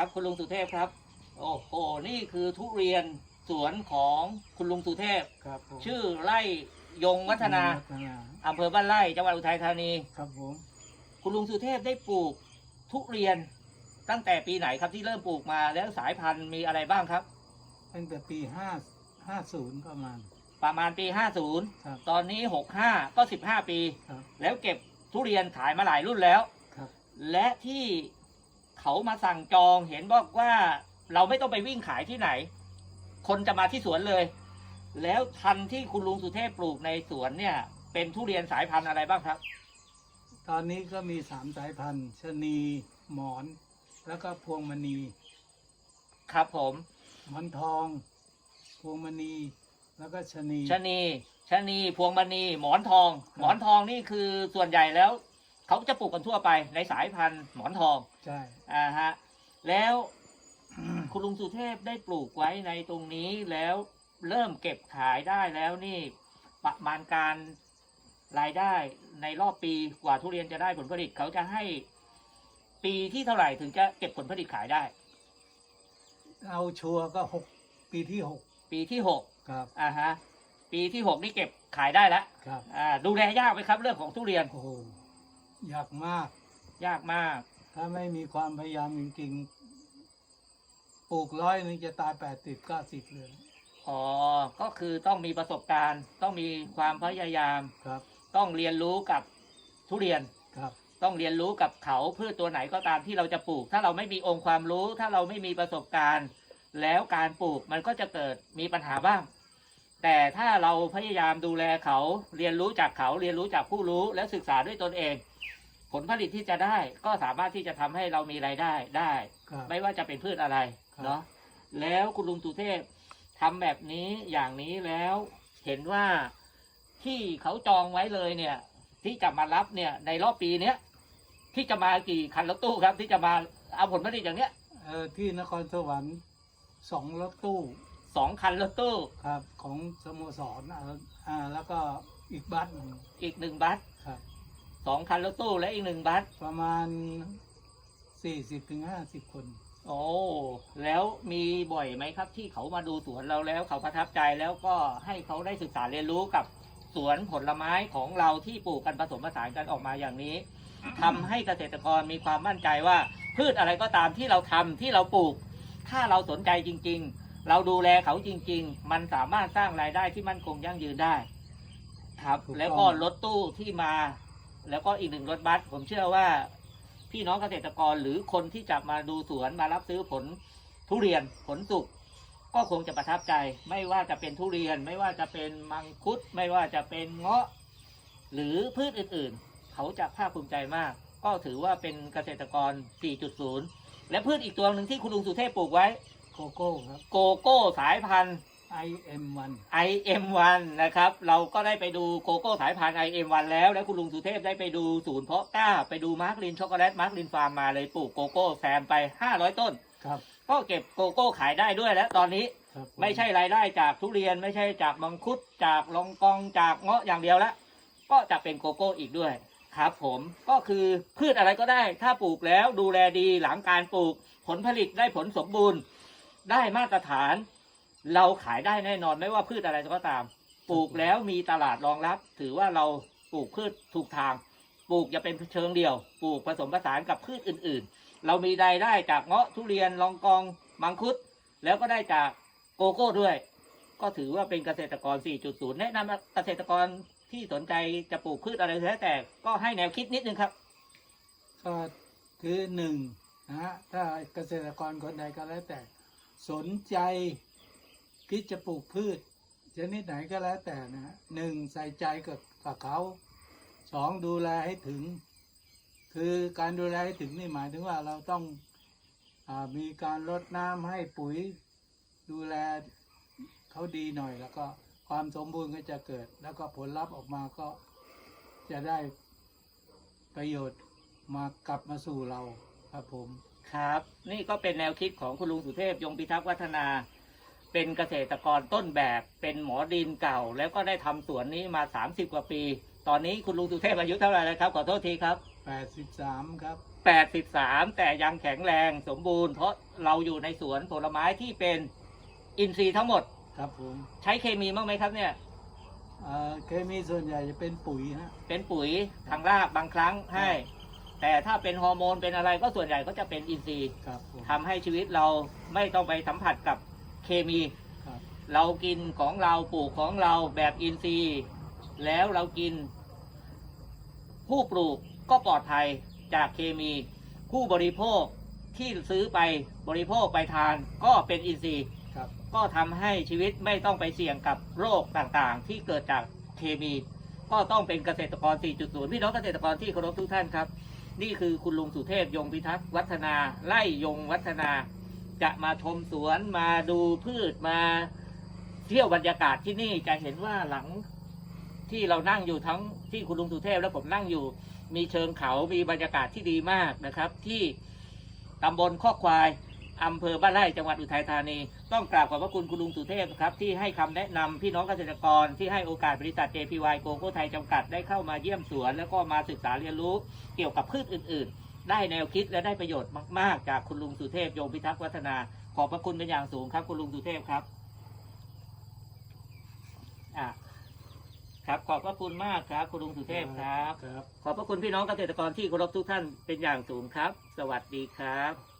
ครับ คุณลุงสุเทพครับ โอ้โหนี่คือทุเรียนสวนของคุณลุงสุเทพ ครับผมชื่อไร่ยงวัฒนาวัฒนาอำเภอบ้านไร่จังหวัดอุทัยธานี ครับผม คุณลุงสุเทพได้ปลูกทุเรียนตั้งแต่ปีไหนครับที่เริ่มปลูกมาแล้วสายพันธุ์มีอะไรบ้างครับ ตั้งแต่ปีห้าห้าศูนย์ประมาณ ประมาณปี ครับ 50 ตอนนี้ 65 ก็ 15 ปี ครับ แล้วเก็บทุเรียนขายมาหลายรุ่นแล้ว ครับ และที่ เขามาสั่งจองเห็นบอกว่าเราไม่ต้องไปวิ่งขายที่ไหน คนจะมาที่สวนเลย แล้วพันธุ์ที่คุณลุงสุเทพปลูกในสวนเนี่ย เป็นทุเรียนสายพันธุ์อะไรบ้างครับ ตอนนี้ก็มีสามสายพันธุ์ชะนี หมอน แล้วก็พวงมณี ครับผมหมอนทอง พวงมณี แล้วก็ชะนีชะนีชะนีพวงมณีหมอนทอง หมอนทองนี่คือส่วนใหญ่แล้ว เขาจะปลูกกันทั่วไปในสายพันธุ์หมอนทองใช่อ่าฮะแล้วคุณลุงสุเทพได้ปลูกไว้ในตรงนี้แล้วเริ่มเก็บขายได้แล้วนี่ประมาณการรายได้ในรอบปีกว่าทุเรียนจะได้ผลผลิตเขาจะให้ปีที่เท่าไหร่ถึงจะเก็บผลผลิตขายได้ เอาชัวร์ก็หกปีที่หกปีที่หกครับ อ่าฮะ ปีที่หกนี่เก็บขายได้แล้วครับ อ่าดูแลยากไหมครับ เรื่องของทุเรียนโอ้โห ยากมาก ยากมาก ถ้าไม่มีความพยายามจริงๆปลูกร้อยหนึงจะตายแปดสิบเก้าสิบเลย อ๋อ ก็คือต้องมีประสบการณ์ ต้องมีความพยายาม ครับ ต้องเรียนรู้กับทุเรียน ครับ ต้องเรียนรู้กับเขาพืชตัวไหนก็ตามที่เราจะปลูก ถ้าเราไม่มีองค์ความรู้ ถ้าเราไม่มีประสบการณ์ แล้วการปลูกมันก็จะเกิดมีปัญหาบ้าง แต่ถ้าเราพยายามดูแลเขา เรียนรู้จากเขา เรียนรู้จากผู้รู้ และศึกษาด้วยตนเอง ผลผลิตที่จะได้ก็สามารถที่จะทำให้เรามีรายได้ได้ครับไม่ว่าจะเป็นพืชอะไรครับเนาะแล้วคุณลุงสุเทพทำแบบนี้อย่างนี้แล้วเห็นว่าที่เขาจองไว้เลยเนี่ย ที่จะมารับเนี่ย ในรอบปีเนี้ยที่จะมากี่คันรถตู้ครับ ที่จะมาเอาผลผลิตอย่างเนี้ยเออที่นครสวรรค์สองรถตู้สองคันรถตู้ครับ ของสโมสรอ่าอ่าแล้วก็อีกบัสหนึ่งอีกหนึ่งบัสครับ สองคันรถตู้และอีกหนึ่งบัสประมาณสี่สิบถึงห้าสิบคน โอ้แล้วมีบ่อยไหมครับ ที่เขามาดูสวนเราแล้วเขาประทับใจแล้วก็ให้เขาได้ศึกษาเรียนรู้กับสวนผลไม้ของเราที่ปลูกกันผสมผสานกันออกมาอย่างนี้ทำให้เกษตรกรมีความมั่นใจว่า พืชอะไรก็ตามที่เราทำที่เราปลูก ถ้าเราสนใจจริง ๆ เราดูแลเขาจริง ๆ มันสามารถสร้างรายได้ที่มั่นคงยั่งยืนได้ ครับถูกต้องแล้วก็รถตู้ที่มา แล้วก็อีกหนึ่งรถบัสผมเชื่อว่า พี่น้องเกษตรกรหรือคนที่จะมาดูสวนมารับซื้อผลทุเรียนผลสุกก็คงจะประทับใจ ไม่ว่าจะเป็นทุเรียน ไม่ว่าจะเป็นมังคุด ไม่ว่าจะเป็นเงาะ หรือพืชอื่นๆ เขาจะภาคภูมิใจมาก ก็ถือว่าเป็นเกษตรกร 4.0 และพืชอีกตัวหนึ่งที่คุณลุงสุเทพปลูกไว้ โกโก้ครับ โกโก้สายพันธุ์ IM1 IM1 นะครับ เราก็ได้ไปดูโกโก้สายพันธุ์ IM1 แล้ว แล้วคุณลุงสุเทพได้ไปดูศูนย์เพาะกล้า ไปดูมาร์กลินช็อกโกแลตมาร์กลินฟาร์มมาเลยปลูกโกโก้แซมไป 500 ต้น ครับ ก็เก็บโกโก้ขายได้ด้วยแล้วตอนนี้ครับผไม่ใช่รายได้จากทุเรียนไม่ใช่จากมังคุดจากลองกองจากเงาะอย่างเดียวละก็จะเป็นโกโก้อีกด้วย ครับผมก็คือพืชอะไรก็ได้ ถ้าปลูกแล้วดูแลดีหลังการปลูกผลผลิตได้ผลสมบูรณ์ ได้มาตรฐาน เราขายได้แน่นอนไม่ว่าพืชอะไรก็ตาม ปลูกแล้วมีตลาดรองรับ ถือว่าเราปลูกพืชถูกทาง ปลูกจะเป็นเชิงเดียว ปลูกผสมผสานกับพืชอื่น ๆ เรามีรายได้จากเงาะทุเรียนลองกองมังคุด แล้วก็ได้จากโกโก้ด้วย ก็ถือว่าเป็นเกษตรกร 4.0 แนะนำเกษตรกรที่สนใจจะปลูกพืชอะไรแล้วแต่ก็ให้แนวคิดนิดนึงครับ ก็คือหนึ่งนะฮะถ้าเกษตรกรคนใดก็แล้วแต่ สนใจ คิดจะปลูกพืชชนิดไหนก็แล้วแต่นะฮะหนึ่งใส่ใจกับกับเขาสองดูแลให้ถึง คือการดูแลให้ถึงนี่หมายถึงว่าเราต้องอมีการรดน้ำให้ปุ๋ย ดูแลเขาดีหน่อย แล้วก็ความสมบูรณ์ก็จะเกิด แล้วก็ผลลัพธ์ออกมาก็จะได้ประโยชน์มากลับมาสู่เราครับผม ครับ นี่ก็เป็นแนวคิดของคุณลุงสุเทพยงพิทักษ์วัฒนา เป็นเกษตรกรต้นแบบเป็นหมอดินเก่า แล้วก็ได้ทำสวนนี้มา 30 กว่าปี ตอนนี้คุณลุงสุเทพอายุเท่าไหร่แล้วครับ ขอโทษทีครับ 83 ครับ18 13แต่ยังแข็งแรงสมบูรณ์ เพราะเราอยู่ในสวนผลไม้ที่เป็นอินทรีย์ทั้งหมดครับผมใช้เคมีบ้างไหมครับเนี่ยเอ่อเคมีส่วนใหญ่จะเป็นปุ๋ยฮะเป็นปุ๋ยทางรากบางครั้งให้ แต่ถ้าเป็นฮอร์โมนเป็นอะไรก็ส่วนใหญ่ก็จะเป็นอินทรีย์ครับผมทำให้ชีวิตเราไม่ต้องไปสัมผัสกับ เคมี ครับเรากินของเราปลูกของเราแบบอินทรีย์ แล้วเรากิน ผู้ปลูกก็ปลอดภัยจากเคมี ผู้บริโภคที่ซื้อไปบริโภคไปทานก็เป็นอินทรีย์ ครับ ก็ทำให้ชีวิตไม่ต้องไปเสี่ยงกับโรคต่างๆ ที่เกิดจากเคมี ก็ต้องเป็นเกษตรกร 4.0 พี่น้องเกษตรกรที่เคารพทุกท่านครับ นี่คือคุณลุงสุเทพยงพิทักษ์วัฒนา ไล่ยงวัฒนา จะมาชมสวนมาดูพืชมาเที่ยวบรรยากาศที่นี่จะเห็นว่าหลังที่เรานั่งอยู่ทั้งที่คุณลุงสุเทพและผมนั่งอยู่ มีเชิงเขามีบรรยากาศที่ดีมากนะครับ ที่ตำบลข้อควายอำเภอบ้านไร่จังหวัดอุทัยธานี ต้องกราบขอบพระคุณคุณลุงสุเทพครับ ที่ให้คำแนะนำพี่น้องเกษตรกร ที่ให้โอกาสบริษัท JPY โกโก้ไทยจำกัดได้เข้ามาเยี่ยมสวน แล้วก็มาศึกษาเรียนรู้เกี่ยวกับพืชอื่น ๆ ได้แนวคิดและได้ประโยชน์มาก ๆ จากคุณลุงสุเทพโยมพิทักษ์วัฒนา ขอบพระคุณเป็นอย่างสูงครับ คุณลุงสุเทพครับอะครับขอบพระคุณมากครับ คุณลุงสุเทพครับ ครับ ขอบพระคุณพี่น้องเกษตรกรที่เคารพทุกท่านเป็นอย่างสูงครับ สวัสดีครับ